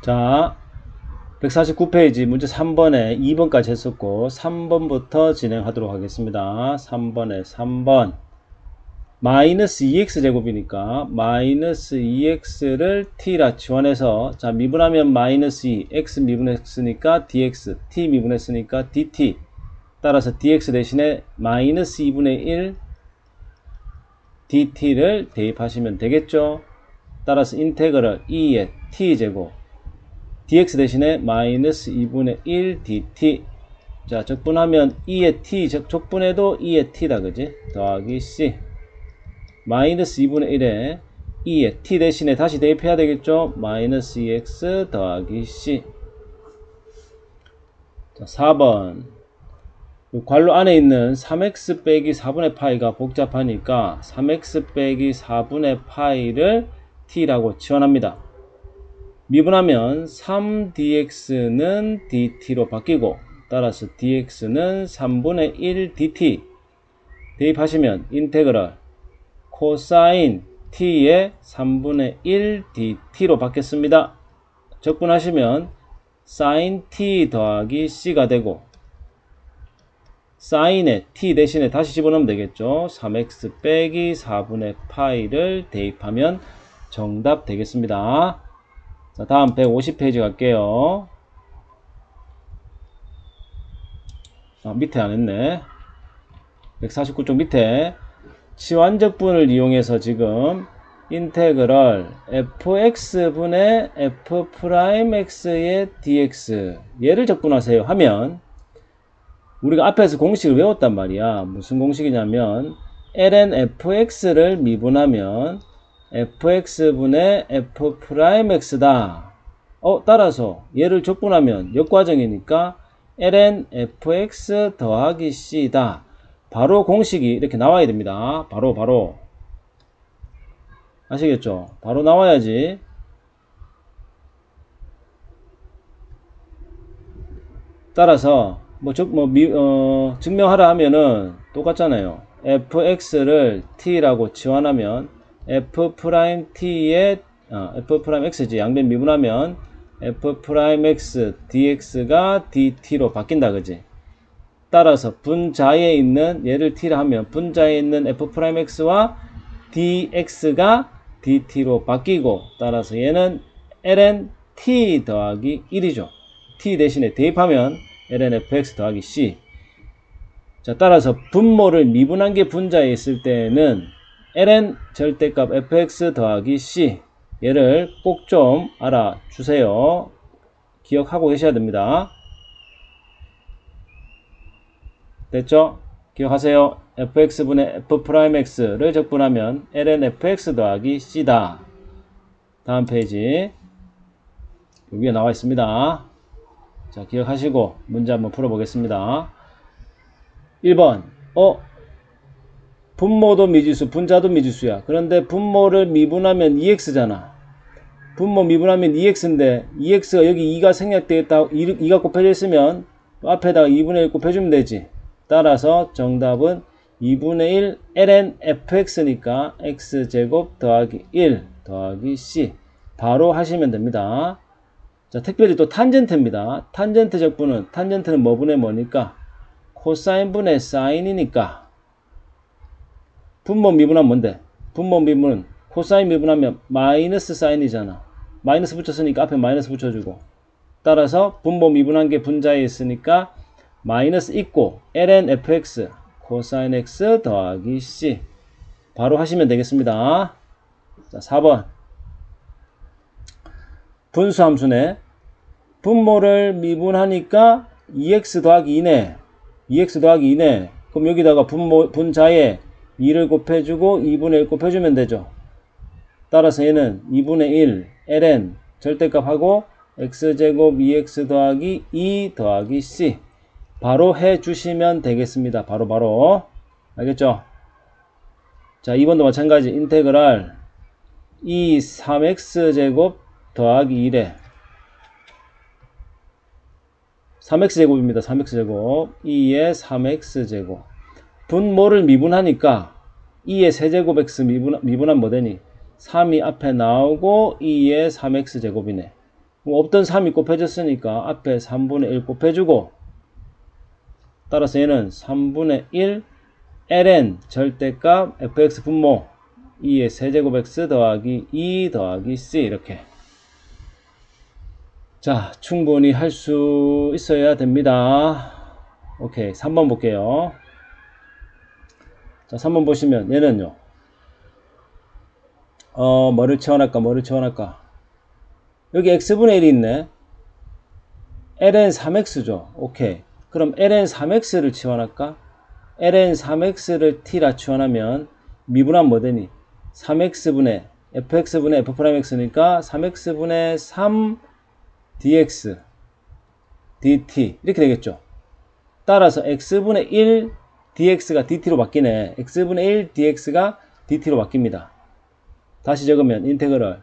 자, 149페이지 문제 3번에 2번까지 했었고 3번부터 진행하도록 하겠습니다. 3번에 3번 마이너스 2x 제곱이니까 마이너스 2x를 t라 지원해서 자 미분하면 마이너스 2 x 미분했으니까 dx t 미분했으니까 dt 따라서 dx 대신에 마이너스 2분의 1 dt를 대입하시면 되겠죠. 따라서 인테그럴 2의 t제곱 dx 대신에 마이너스 2분의 1 dt. 자 적분하면 2의 t 적, 적분해도 2의 t다 그지? 더하기 c. 마이너스 2분의 1에 2의 t 대신에 다시 대입해야 되겠죠? 마이너스 2x 더하기 c. 자 4번. 이 괄호 안에 있는 3x 빼기 4분의 파이가 복잡하니까 3x 빼기 4분의 파이를 t라고 지원합니다. 미분하면 3dx는 dt로 바뀌고 따라서 dx는 3분의 1 dt 대입하시면 인테그럴 코사인 t의 3분의 1 dt로 바뀌었습니다. 적분하시면 sin t 더하기 c가 되고 사인에 t 대신에 다시 집어넣으면 되겠죠. 3x 빼기 4분의 파이를 대입하면 정답 되겠습니다. 자, 다음 150페이지 갈게요. 아, 밑에 안 했네. 149쪽 밑에 치환적분을 이용해서 지금 인테그럴 fx분의 f'x의 dx 얘를 적분하세요 하면 우리가 앞에서 공식을 외웠단 말이야. 무슨 공식이냐면 ln fx를 미분하면 fx분의 f'x다. 어, 따라서 얘를 적분하면 역과정이니까 ln fx 더하기 c다. 바로 공식이 이렇게 나와야 됩니다. 바로 바로 아시겠죠? 바로 나와야지. 따라서 뭐, 즉, 뭐, 미, 어, 증명하라 하면은 똑같잖아요. fx를 t라고 지원하면 f 프라임 t의 어, f 프라임 x지 양변 미분하면 f 프라임 x dx가 dt로 바뀐다 그지? 따라서 분자에 있는 얘를 t라 하면 분자에 있는 f 프라임 x와 dx가 dt로 바뀌고 따라서 얘는 ln t 더하기 1이죠. t 대신에 대입하면 ln fx 더하기 c 자 따라서 분모를 미분한 게 분자에 있을 때는 ln 절대값 fx 더하기 c 얘를 꼭 좀 알아주세요. 기억하고 계셔야 됩니다. 됐죠? 기억하세요. fx분의 f'x를 적분하면 ln fx 더하기 c다. 다음 페이지 여기에 나와 있습니다. 자 기억하시고 문제 한번 풀어보겠습니다. 1번 어 분모도 미지수 분자도 미지수야. 그런데 분모를 미분하면 2x잖아. 분모 미분하면 2x인데 2x가 여기 2가 생략되어 있다 2가 곱해져 있으면 앞에다가 2분의 1 곱해주면 되지. 따라서 정답은 2분의 1 ln fx니까 x제곱 더하기 1 더하기 c. 바로 하시면 됩니다. 자 특별히 또 탄젠트입니다. 탄젠트 적분은 탄젠트는 뭐분의 뭐니까? 코사인 분의 사인이니까 분모 미분하면 뭔데? 분모 미분은 코사인 미분하면 마이너스 사인이잖아. 마이너스 붙였으니까 앞에 마이너스 붙여주고 따라서 분모 미분한 게 분자에 있으니까 마이너스 있고 ln fx 코사인 x 더하기 c 바로 하시면 되겠습니다. 자 4번 분수함수네 분모를 미분하니까 2x 더하기 2네 2x 더하기 2네 그럼 여기다가 분모 분자에 2를 곱해주고 2분의 1 곱해주면 되죠. 따라서 얘는 2분의 1 ln 절대값하고 x제곱 2x 더하기 2 더하기 c 바로 해주시면 되겠습니다. 바로 바로 알겠죠? 자 2번도 마찬가지 인테그랄 2 3x제곱 더하기 1에 3x제곱입니다. 3x제곱 2의 3x제곱 분모를 미분하니까 2의 세제곱 x 미분, 미분하면 뭐 되니? 3이 앞에 나오고 2의 3x제곱이네. 그럼 없던 3이 곱해졌으니까 앞에 3분의 1 곱해주고 따라서 얘는 3분의 1 ln 절대값 fx 분모 2의 세제곱 x 더하기 2 더하기 c 이렇게 자 충분히 할 수 있어야 됩니다 오케이 3번 볼게요 자 3번 보시면 얘는요. 어 뭐를 채워할까 뭐를 채워할까. 여기 x분의 1이 있네. ln 3x죠. 오케이. 그럼 ln 3x를 치환할까? ln 3x를 t라 치환하면 미분하면 뭐 되니? 3x분의 fx분의 f'x니까 3x분의 3 dx dt. 이렇게 되겠죠. 따라서 x분의 1 dx가 dt로 바뀌네. x분의 1 dx가 dt로 바뀝니다. 다시 적으면 인테그럴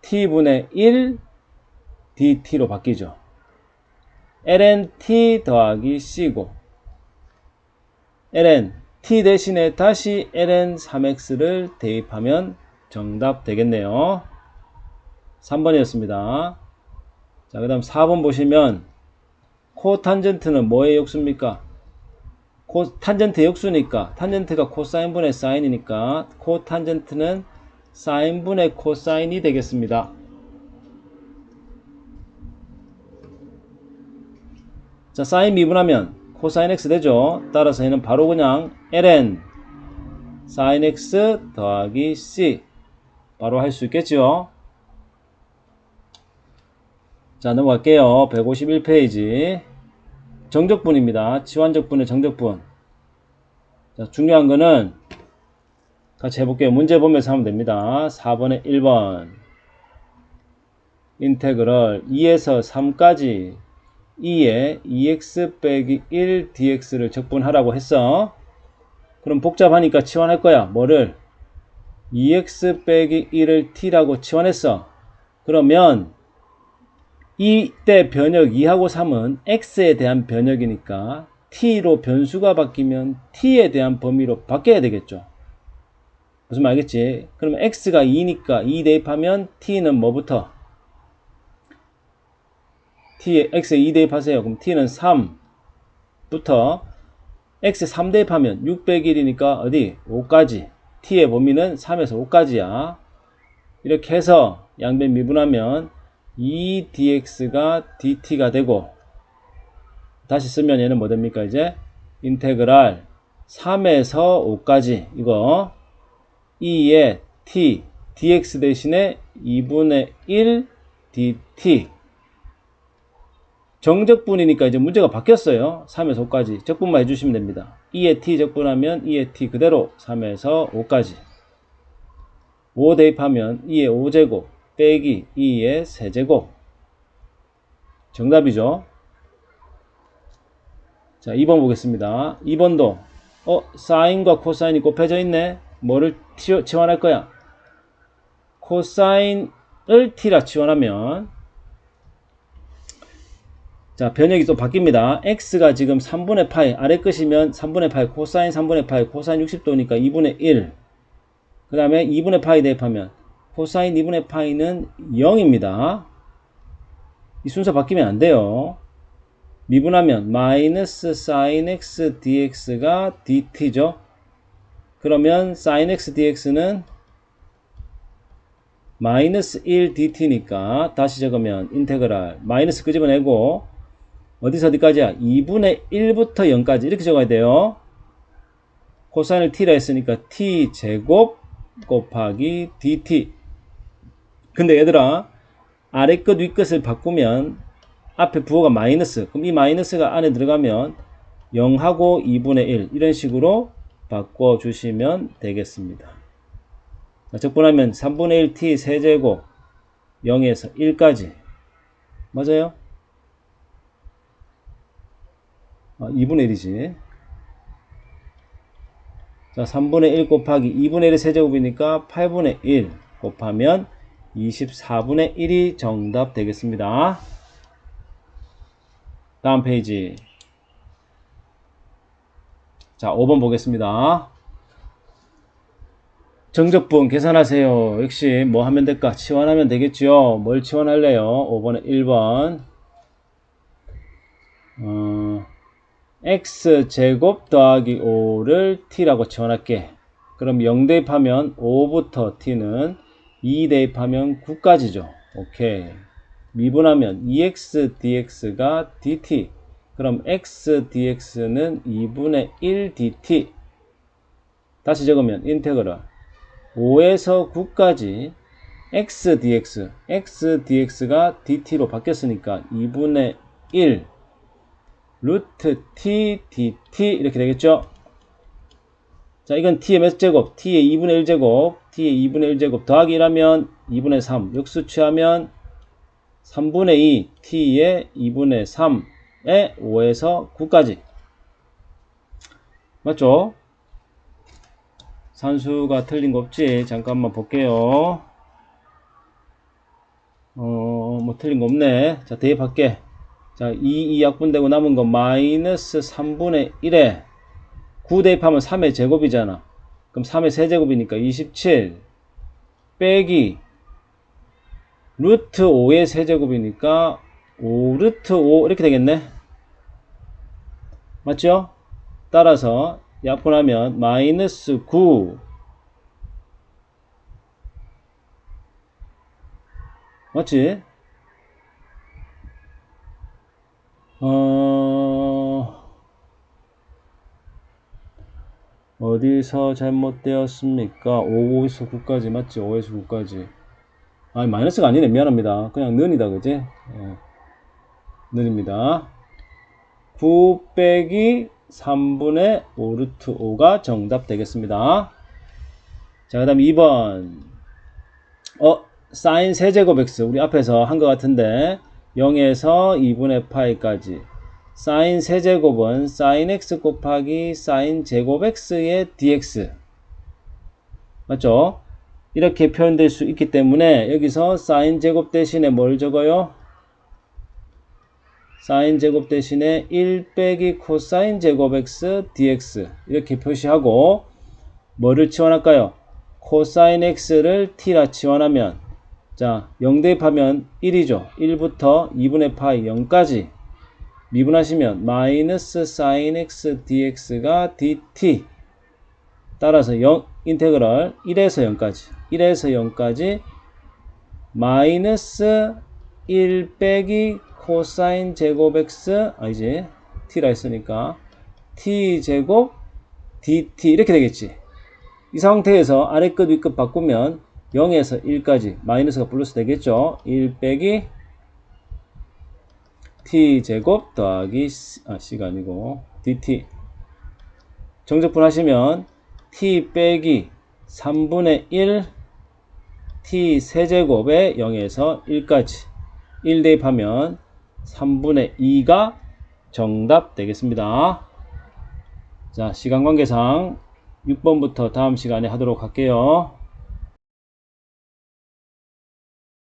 t분의 1 dt로 바뀌죠. ln t 더하기 c고 ln t 대신에 다시 ln 3x를 대입하면 정답 되겠네요. 3번이었습니다. 자, 그 다음 4번 보시면 코탄젠트는 뭐의 역수입니까? 코, 탄젠트 역수니까 탄젠트가 코사인분의 사인이니까 코탄젠트는 사인분의 코사인이 되겠습니다. 자, 사인 미분하면 코사인 x 되죠. 따라서 얘는 바로 그냥 ln 사인 x 더하기 c 바로 할 수 있겠죠. 자 넘어갈게요 151페이지 정적분입니다. 치환적분의 정적분. 자, 중요한 거는 같이 해볼게요. 문제 보면서 하면 됩니다. 4번에 1번. 인테그럴 2에서 3까지 2에 2x 빼기 1 dx를 적분하라고 했어. 그럼 복잡하니까 치환할 거야. 뭐를? 2x 빼기 1을 t라고 치환했어. 그러면 이때 변역 2하고 3은 x에 대한 변역이니까 t로 변수가 바뀌면 t에 대한 범위로 바뀌어야 되겠죠. 무슨 말 알겠지? 그러면 x가 2니까 2 대입하면 t는 뭐부터? t에 x에 2 대입하세요. 그럼 t는 3부터 x에 3 대입하면 601이니까 어디? 5까지. t의 범위는 3에서 5까지야. 이렇게 해서 양변 미분하면 2dx가 dt가 되고 다시 쓰면 얘는 뭐 됩니까 이제? 인테그랄 3에서 5까지. 이거 2의 t dx 대신에 2분의 1 dt. 정적분이니까 이제 문제가 바뀌었어요. 3에서 5까지. 적분만 해주시면 됩니다. 2의 t 적분하면 2의 t 그대로 3에서 5까지. 5 대입하면 2의 5제곱 빼기 2의 세제곱 정답이죠. 자 2번 보겠습니다. 2번도 어 사인과 코사인이 곱해져 있네. 뭐를 치환할 거야? 코사인을 t라 치환하면 자 변역이 또 바뀝니다. x가 지금 3분의 파이 아래 끝이면 3분의 파이 코사인 3분의 파이 코사인 60도니까 2분의 1 그 다음에 2분의 파이 대입하면 코사인 2분의 파이는 0입니다. 이 순서 바뀌면 안 돼요. 미분하면 마이너스 사인 x dx가 dt죠. 그러면 사인 x dx는 마이너스 1 dt니까 다시 적으면 인테그랄 마이너스 끄집어내고 어디서 어디까지야? 2분의 1부터 0까지 이렇게 적어야 돼요. 코사인을 t라 했으니까 t 제곱 곱하기 dt 근데 얘들아 아래 끝, 위 끝을 바꾸면 앞에 부호가 마이너스 그럼 이 마이너스가 안에 들어가면 0하고 2분의 1 이런 식으로 바꿔주시면 되겠습니다. 적분하면 3분의 1t 세제곱 0에서 1까지 맞아요? 아, 2분의 1이지 자 3분의 1 곱하기 2분의 1의 세제곱이니까 8분의 1 곱하면 24분의 1이 정답 되겠습니다. 다음 페이지. 자, 5번 보겠습니다. 정적분 계산하세요. 역시 뭐 하면 될까? 치환하면 되겠죠. 뭘 치환할래요? 5번에 1번. 어, x제곱 더하기 5를 t라고 치환할게. 그럼 0 대입하면 5부터 t는 2 대입하면 9까지죠. 오케이. 미분하면 2x dx가 dt. 그럼 x dx는 2분의 1 dt. 다시 적으면 인테그럴 5에서 9까지 x dx, x dx가 dt로 바뀌었으니까 2분의 1 루트 t dt 이렇게 되겠죠? 자, 이건 t의 몇 제곱? t의 2분의 1제곱, t의 2분의 1제곱 더하기 1하면 2분의 3, 역수 취하면 3분의 2, t의 2분의 3에 5에서 9까지. 맞죠? 산수가 틀린 거 없지? 잠깐만 볼게요. 어, 뭐 틀린 거 없네. 자, 대입할게. 자, 2, 2 약분되고 남은 거 마이너스 3분의 1에 9 대입하면 3의 제곱이잖아. 그럼 3의 세제곱이니까 27 빼기 루트 5의 세제곱이니까 5 루트 5 이렇게 되겠네. 맞죠? 따라서 약분하면 마이너스 9 맞지? 어... 어디서 잘못되었습니까? 5에서 9까지 맞지? 5에서 9까지 아니 마이너스가 아니네 미안합니다 그냥 는이다 그지? 예. 는입니다 9 빼기 3분의 5 루트 5가 정답 되겠습니다 자그 다음 2번 어 사인 세제곱 x 우리 앞에서 한 것 같은데 0에서 2분의 파이까지 사인 세제곱은 사인 x 곱하기 사인 제곱 x의 dx 맞죠? 이렇게 표현될 수 있기 때문에 여기서 사인 제곱 대신에 뭘 적어요? 사인 제곱 대신에 1 빼기 코사인 제곱 x dx 이렇게 표시하고 뭐를 치환할까요? 코사인 x를 t라 치환하면 자, 0 대입하면 1이죠. 1부터 2분의 파이 0까지 미분하시면 마이너스 사인 x dx가 dt 따라서 0 인테그럴 1에서 0까지 1에서 0까지 마이너스 1 빼기 코사인 제곱 x 아 이제 t라 했으니까 t 제곱 dt 이렇게 되겠지. 이 상태에서 아래 끝 위 끝 바꾸면 0에서 1까지 마이너스가 플러스 되겠죠. 1 빼기 t 제곱 더하기 c, 아, c가 아니고 dt 정적분 하시면 t 빼기 3분의 1 t 세제곱에 0에서 1까지 1 대입하면 3분의 2가 정답 되겠습니다. 자, 시간 관계상 6번부터 다음 시간에 하도록 할게요.